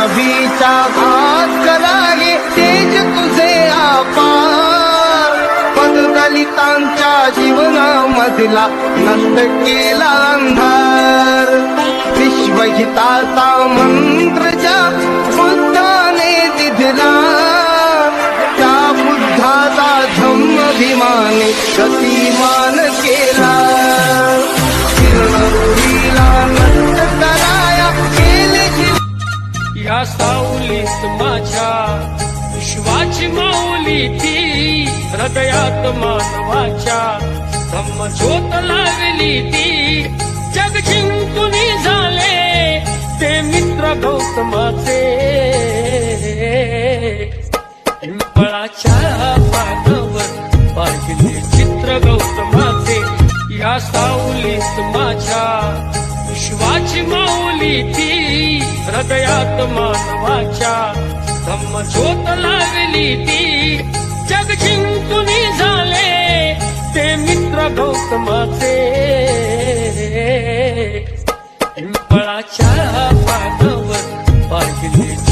नबीच्या भाग कराये तेज तुझे आपार. पददलितांच्या जीवनामधला नष्ट केला अंधार. विश्वहिताचा मंत्र ज्या बुद्धाने दिधला त्या बुद्धाचा धम्मभिमाने गतिमान केला. साऊलीस माझ्या. विश्वाची माऊली ती हृदयात मानवाच्या. धम्म लागली ती. जग जिंकून झाले. ते मित्र गौतमाचे. पिंपळाच्या पानावर पाहिले चित्र गौतमाचे. या साऊलीस माझ्या. विश्वाची माऊली ती हृदयात मानवाच्या धम्म ज्योत लागली ती. जग जिंकून झाले ते मित्र गौतमाचे. पिंपळाच्या पानावर पाहिले